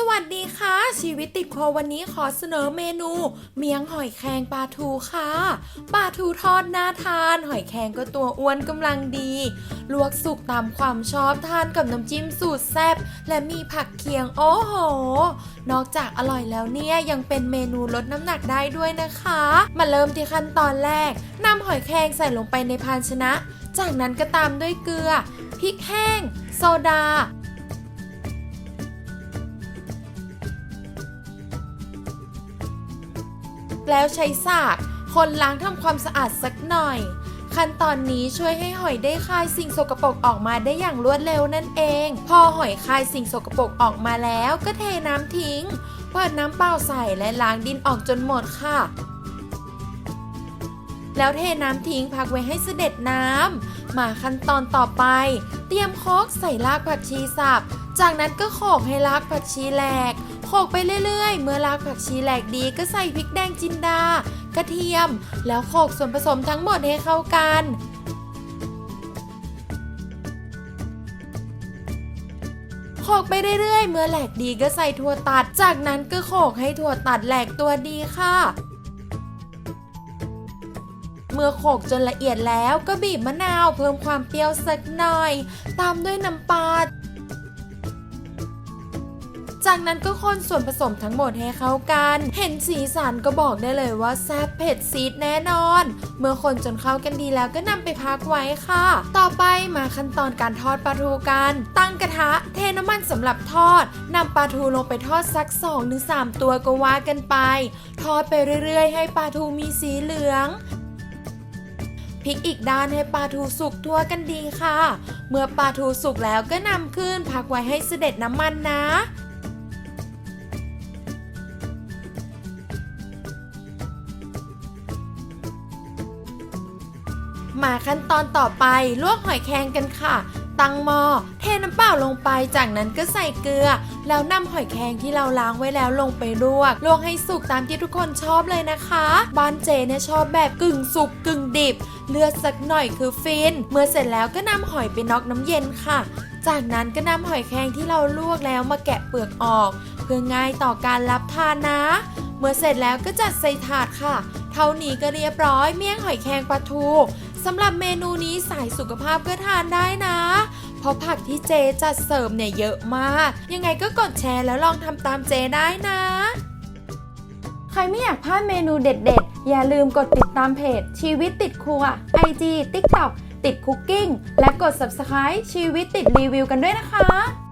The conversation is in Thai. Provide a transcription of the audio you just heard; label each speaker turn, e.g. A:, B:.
A: สวัสดีค่ะ ชีวิตติดครัววันนี้ขอเสนอเมนู เมียงหอยแครงปลาทูค่ะปลาทูทอดน่าทาน หอยแครงก็ตัวอ้วนกำลังดี ลวกสุกตามความชอบทานกับน้ำจิ้มสูตรแซ่บและมีผักเคียงโอ้โห นอกจากอร่อยแล้วเนี่ยยังเป็นเมนูลดน้ำหนักได้ด้วยนะคะ มาเริ่มที่ขั้นตอนแรกนำหอยแครงใส่ลงไปในภาชนะ จากนั้นก็ตามด้วยเกลือพริกแห้ง โซดา แล้วใช้สากคนล้างทำความสะอาดสักหน่อย ขั้นตอนนี้ช่วยให้หอยได้คายสิ่งสกปรกออกมาได้อย่างรวดเร็วนั่นเอง พอหอยคายสิ่งสกปรกออกมาแล้วก็เทน้ำทิ้งเปิดน้ำเปล่าใส่และล้างดินออกจนหมดค่ะแล้วเทน้ำทิ้งพักไว้ให้เสด็จน้ำ มาขั้นตอนต่อไป เตรียมโคกใส่รากผักชีสับ จากนั้นก็โขลกให้รากผักชีแหลก โขกไปเรื่อยๆ เมื่อรากผักชีแหลกดีก็ใส่พริกแดงจินดา กระเทียม แล้วโขกส่วนผสมทั้งหมดให้เข้ากันโขกไปเรื่อยๆ เมื่อแหลกดีก็ใส่ถั่วตัด จากนั้นก็โขกให้ถั่วตัดแหลกตัวดีค่ะ เมื่อโขกจนละเอียดแล้วก็บีบมะนาวเพิ่มความเปรี้ยวสักหน่อย ตามด้วยน้ำปลา จากนั้นก็คนส่วนผสมทั้งหมดให้เข้ากัน เห็นสีสันก็บอกได้เลยว่าแซ่บเผ็ดซีดแน่นอน เมื่อคนจนเข้ากันดีแล้วก็นำไปพักไว้ค่ะ ต่อไปมาขั้นตอนการทอดปลาทูกัน ตั้งกระทะเทน้ำมันสำหรับทอดนำปลาทูลงไปทอดสัก 2-3 ตัวก็ว่ากันไป ทอดไปเรื่อย ๆ ให้ปลาทูมีสีเหลืองพลิกอีกด้านให้ปลาทูสุกทั่วกันดีค่ะ เมื่อปลาทูสุกแล้วก็นำขึ้นพักไว้ให้เสด็จน้ำมันนะ มาขั้นตอนต่อไปลวกหอยแครงกันค่ะ ตั้งหม้อเทน้ำเปล่าลงไป จากนั้นก็ใส่เกลือ แล้วนำหอยแครงที่เราล้างไว้แล้วลงไปลวก ลวกให้สุกตามที่ทุกคนชอบเลยนะคะ บ้านเจเนี่ยชอบแบบกึ่งสุกกึ่งดิบ เลือดสักหน่อยคือฟิน เมื่อเสร็จแล้วก็นำหอยไปน็อกน้ำเย็นค่ะ จากนั้นก็นำหอยแครงที่เราลวกแล้วมาแกะเปลือกออก เพื่อง่ายต่อการรับทานนะ เมื่อเสร็จแล้วก็จัดใส่ถาดค่ะ เท่านี้ก็เรียบร้อยเมี่ยงหอยแครงปลาทู สำหรับเมนูนี้สายสุขภาพก็ทานได้นะ เพราะผักที่เจจัดเสริมเนี่ยเยอะมาก ยังไงก็กดแชร์แล้วลองทำตามเจได้นะ ใครไม่อยากพลาดเมนูเด็ดๆ อย่าลืมกดติดตามเพจ ชีวิตติดครัว IG TikTok ติดคุกกิ้งและกด Subscribe ชีวิตติดรีวิวกันด้วยนะคะ